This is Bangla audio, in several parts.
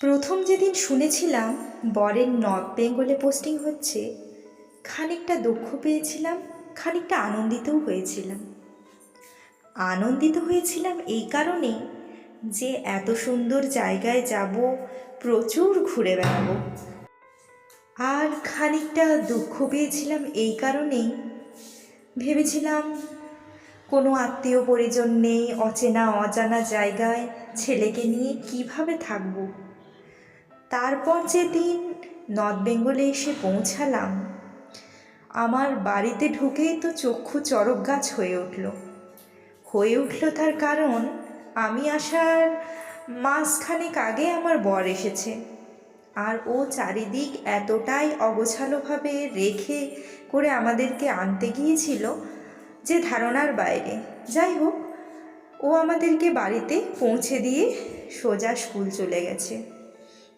প্রথম যেদিন শুনেছিলাম বরের নর্থ বেঙ্গলে পোস্টিং হচ্ছে, খানিকটা দুঃখ পেয়েছিলাম, খানিকটা আনন্দিতও হয়েছিলাম। আনন্দিত হয়েছিলাম এই কারণে যে এত সুন্দর জায়গায় যাব, প্রচুর ঘুরে বেড়াবো। আর খানিকটা দুঃখ পেয়েছিলাম এই কারণেই ভেবেছিলাম কোনো আত্মীয় পরিজন নেই অচেনা অজানা জায়গায় ছেলেকে নিয়ে কীভাবে থাকব। তারপর যেদিন নর্থ বেঙ্গলে এসে পৌঁছালাম, আমার বাড়িতে ঢুকেই তো চক্ষু চরক গাছ হয়ে উঠল। হয়ে উঠল তার কারণ, আমি আসার মাসখানেক আগে আমার বর এসেছে। আর ও চারিদিক এতটাই অগোছালোভাবে রেখে করে আমাদেরকে আনতে গিয়েছিল যে ধারণার বাইরে। যাই হোক, ও আমাদেরকে বাড়িতে পৌঁছে দিয়ে সোজা স্কুল চলে গেছে।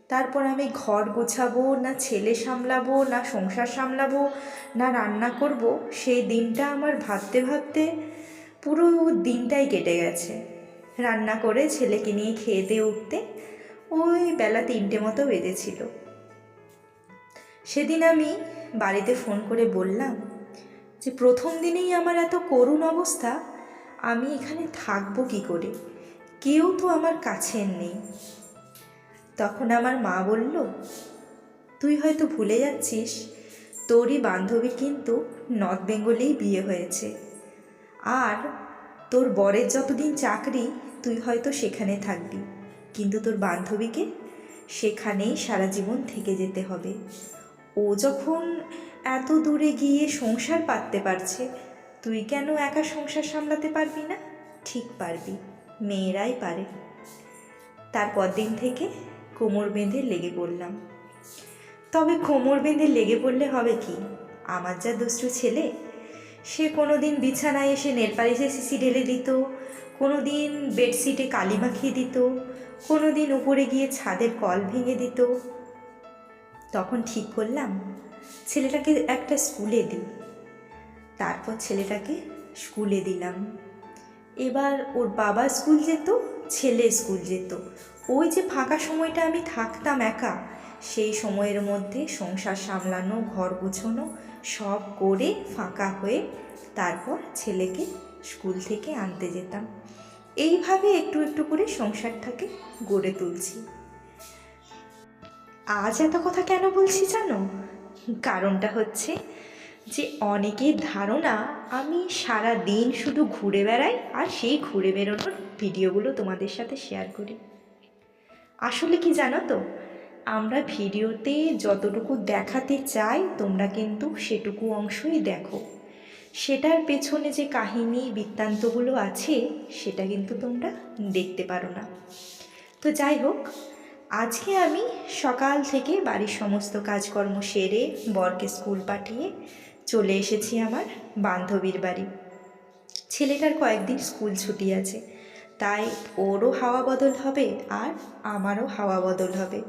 তারপর আমি ঘর গোছাবো, না ছেলে সামলাবো, না সংসার সামলাবো, না রান্না করব, সেই দিনটা আমার ভাবতে ভাবতে পুরো দিনটাই কেটে গেছে। রান্না করে ছেলেকে নিয়ে খেয়ে দিয়ে উঠতে ওই বেলা তিনটে মতো বেজেছিল। সেদিন আমি বাড়িতে ফোন করে বললাম যে, প্রথম দিনেই আমার এত করুণ অবস্থা, আমি এখানে থাকব কি করে? কেউ তো আমার কাছের নেই। তখন আমার মা বলল, তুই হয়তো ভুলে যাচ্ছিস, তোরই বান্ধবী কিন্তু নর্থ বেঙ্গলেই বিয়ে হয়েছে। আর তোর বরের যতদিন চাকরি, তুই হয়তো সেখানে থাকবি। কিন্তু তোর বান্ধবীকে সেখানেই সারা জীবন থেকে যেতে হবে। ও যখন এত দূরে গিয়ে সংসার পাততে পারছে, তুই কেন একা সংসার সামলাতে পারবি না? ঠিক পারবি, মেয়েরাই পারে। তারপর দিন থেকে কোমর বেঁধে লেগে পড়লাম। তবে কোমর বেঁধে লেগে পড়লে হবে কি? আমার যা দুষ্টু ছেলে, সে কোনো দিন বিছানায় এসে নেলপালিশে সিসি ঢেলে দিত কোনো দিন বেডশিটে কালি মাখিয়ে দিত কোনো দিন উপরে গিয়ে ছাদের কল ভেঙে দিত। তখন ঠিক করলাম, ছেলেটাকে একটা স্কুলে দিই। তারপর ছেলেটাকে স্কুলে দিলাম। এবার ওর বাবা স্কুল যেত, ছেলে স্কুল যেত। ওই যে ফাঁকা সময়টা আমি থাকতাম একা, সেই সময়ের মধ্যে সংসার সামলানো, ঘর গোছানো, সব করে ফাঁকা হয়ে তারপর ছেলেকে স্কুল থেকে আনতে যেতাম। এইভাবে একটু একটু করে সংসারটাকে গড়ে তুলছি। আজ এত কথা কেন বলছি জানো? কারণটা হচ্ছে যে অনেকের ধারণা, আমি সারা দিন শুধু ঘুরে বেড়াই আর সেই ঘুরে বেরোনোর ভিডিওগুলো তোমাদের সাথে শেয়ার করি। আসলে কি জানো তো? আমরা ভিডিওতে যতটুকু দেখাতে চাই, তোমরা কিন্তু সেটুকু অংশই দেখো। সেটার পেছনে যে কাহিনী, বৃত্তান্তগুলো আছে, সেটা কিন্তু তোমরা দেখতে পারো না। তো যাই হোক, আজকে আমি সকাল থেকে বাড়ির সমস্ত কাজকর্ম সেরে বরকে স্কুল পাঠিয়ে চলে এসেছি আমার বান্ধবীর বাড়ি। ছেলেটার কয়েকদিন স্কুল ছুটি আছে, তাই ওরও হাওয়া বদল হবে আর আমারও হাওয়া বদল হবে।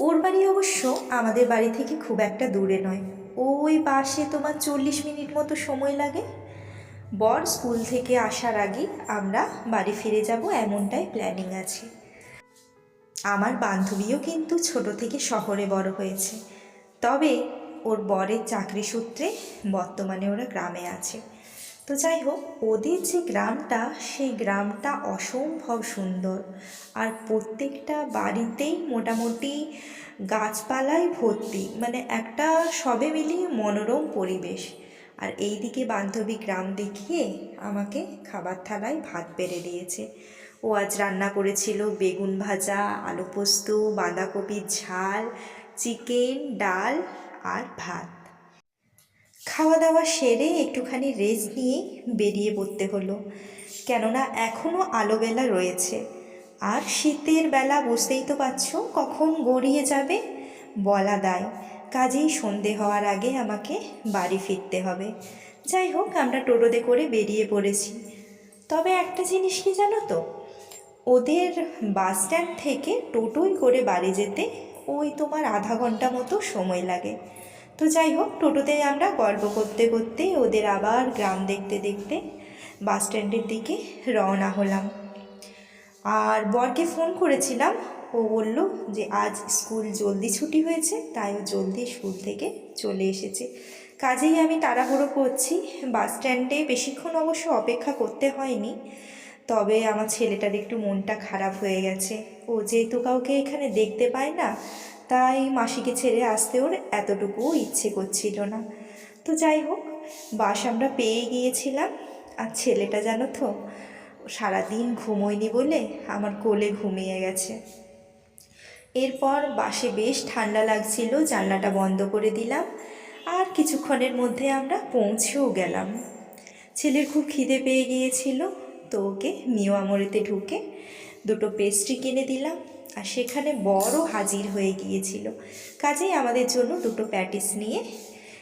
ওর বাড়ি অবশ্য আমাদের বাড়ি থেকে খুব একটা দূরে নয়। ওই বাসে তোমার চল্লিশ মিনিট মতো সময় লাগে। বর স্কুল থেকে আসার আগে আমরা বাড়ি ফিরে যাব এমনটাই প্ল্যানিং আছে। আমার বান্ধবীও কিন্তু ছোট থেকে শহরে বড় হয়েছে। তবে ওর বরের চাকরি সূত্রে বর্তমানে ওরা গ্রামে আছে। তো যাই হোক ওদের যে গ্রামটা, সেই গ্রামটা অসম্ভব সুন্দর। আর প্রত্যেকটা বাড়িতেই মোটামুটি গাছপালায় ভর্তি মানে একটা সবে মিলিয়ে মনোরম পরিবেশ। আর এই দিকে বান্ধবী গ্রাম দেখিয়ে আমাকে খাবার থালায় ভাত বেড়ে দিয়েছে। ও আজ রান্না করেছিল বেগুন ভাজা, আলু পোস্ত, বাঁধাকপির ঝাল, চিকেন, ডাল আর ভাত। খাওয়া দাওয়া সেরে একটুখানি রেস্ট নিয়ে বেরিয়ে পড়তে হলো। কেননা এখনও আলোবেলা রয়েছে। আর শীতের বেলা বুঝতেই তো পারছ কখন গড়িয়ে যাবে? বলা দায়। কাজেই সন্ধে হওয়ার আগে আমাকে বাড়ি ফিরতে হবে। যাই হোক, আমরা টোটোতে করে বেরিয়ে পড়েছি। তবে একটা জিনিস কি জানো তো? ওদের বাস স্ট্যান্ড থেকে টোটোই করে বাড়ি যেতে ওই তোমার আধা ঘণ্টা মতো সময় লাগে। তো যাই হোক, টোটোতে আমরা গল্প করতে করতে ওদের আবার গ্রাম দেখতে দেখতে বাস স্ট্যান্ডের দিকে রওনা হলাম। আর বরকে ফোন করেছিলাম। ও বলল যে, আজ স্কুল জলদি ছুটি হয়েছে, তাই ও জলদি স্কুল থেকে চলে এসেছে। কাজেই আমি তাড়াহুড়ো করছি। বাস স্ট্যান্ডে বেশিক্ষণ অবশ্য অপেক্ষা করতে হয়নি। তবে আমার ছেলেটার একটু মনটা খারাপ হয়ে গেছে। ও যেহেতু কাউকে এখানে দেখতে পায় না, তাই মাসিকে ছেড়ে আসতে ওর এতটুকুও ইচ্ছে করছিল না। তো যাই হোক, বাস আমরা পেয়ে গিয়েছিলাম। আর ছেলেটা জানো তো, সারাদিন ঘুমোয়নি বলে আমার কোলে ঘুমিয়ে গেছে। এরপর বাসে বেশ ঠান্ডা লাগছিল, জানলাটা বন্ধ করে দিলাম। আর কিছুক্ষণের মধ্যে আমরা পৌঁছেও গেলাম। ছেলের খুব খিদে পেয়ে গিয়েছিল, তো ওকে মিওয়ামরিতে ঢুকে দুটো পেস্ট্রি কিনে দিলাম আর সেখানে বড় হাজির হয়ে গিয়েছিল। কাজেই আমাদের জন্য দুটো প্যাটিস নিয়ে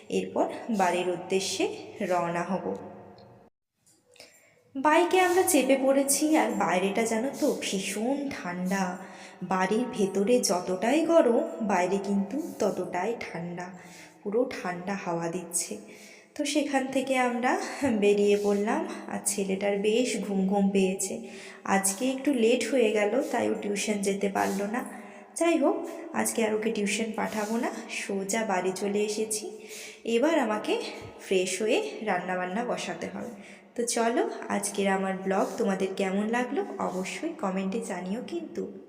এরপর বাড়ির উদ্দেশ্যে রওনা হব। বাইকে আমরা চেপে পড়েছি আর বাইরেটা জানো তো ভীষণ ঠান্ডা। বাড়ির ভেতরে যতটাই গরম, বাইরে কিন্তু ততটাই ঠান্ডা। পুরো ঠান্ডা হাওয়া দিচ্ছে। তো সেখান থেকে আমরা বেরিয়ে পড়লাম আর ছেলেটার বেশ ঘুম ঘুম পেয়েছে। আজকে একটু লেট হয়ে গেল, তাই ও টিউশন যেতে পারল না। যাই হোক, আজকে আর ওকে টিউশন পাঠাবো না, সোজা বাড়ি চলে এসেছি। এবার আমাকে ফ্রেশ হয়ে রান্নাবান্না বসাতে হবে। তো চলো, আজকের আমার ব্লগ তোমাদের কেমন লাগল অবশ্যই কমেন্টে জানিও কিন্তু।